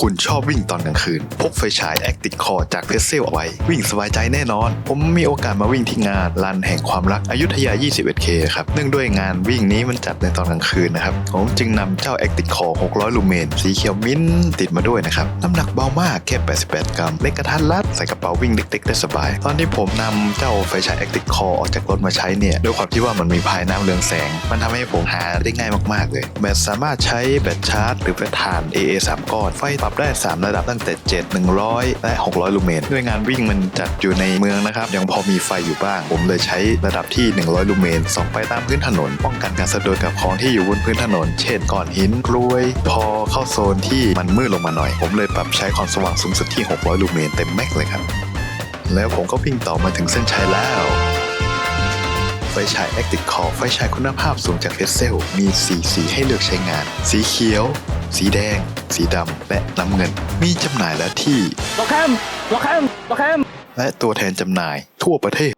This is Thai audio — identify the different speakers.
Speaker 1: คุณชอบวิ่งตอนกลางคืน พกไฟฉาย Active Core จากเพเซลเอาไว้ วิ่งสบายใจแน่นอน ผมมีโอกาสมาวิ่งที่งานลานแห่งความรักอยุธยา 21K ครับ เนื่องด้วยงานวิ่งนี้มันจัดในตอนกลางคืนนะครับ ผมจึงนำเจ้า Active Core 600 ลูเมน สีเขียวมิ้นติดมาด้วยนะครับ น้ำหนักเบามากแค่ 88 กรัม เล็กกระทัดรัดใส่กระเป๋าวิ่งเล็กๆได้สบาย ตอนที่ผมนำเจ้าไฟฉาย Active Core ออกจากรถมาใช้เนี่ยด้วยความที่ว่ามันมีพายน้ำเรืองแสง มันทำให้ผมหาได้ง่ายมากๆเลยแบตสามารถใช้แบตชาร์จ หรือแบตถ่าน AA 3 ก้อนไฟปรับได้ 3 ระดับตั้งแต่ 7 100 และ 600 ลูเมนด้วยงานวิ่งมันจัดอยู่ในเมืองนะครับ ยังพอมีไฟอยู่บ้าง ผมเลยใช้ระดับที่ 100 ลูเมนส่องไปตามพื้นถนน ป้องกันการสะดุดกับของที่อยู่บนพื้นถนน เช่นก้อนหินกลวย พอเข้าโซนที่มันมืดลงมาหน่อย ผมเลยปรับใช้ความสว่างสูงสุดที่ 600 ลูเมนเต็มแม็กเลยครับ แล้วผมก็วิ่งต่อมาถึงเส้นชัยแล้วไฟฉาย Active Core ไฟฉายคุณภาพสูงจากเฟสเซลมีสีสีให้เลือกใช้งาน สีเขียว สีแดง สีดำ และน้ำเงิน มีจำหน่ายแล้วที่
Speaker 2: ล็อกแคมล็อกแคมล็อกแคม
Speaker 1: และตัวแทนจำหน่ายทั่วประเทศ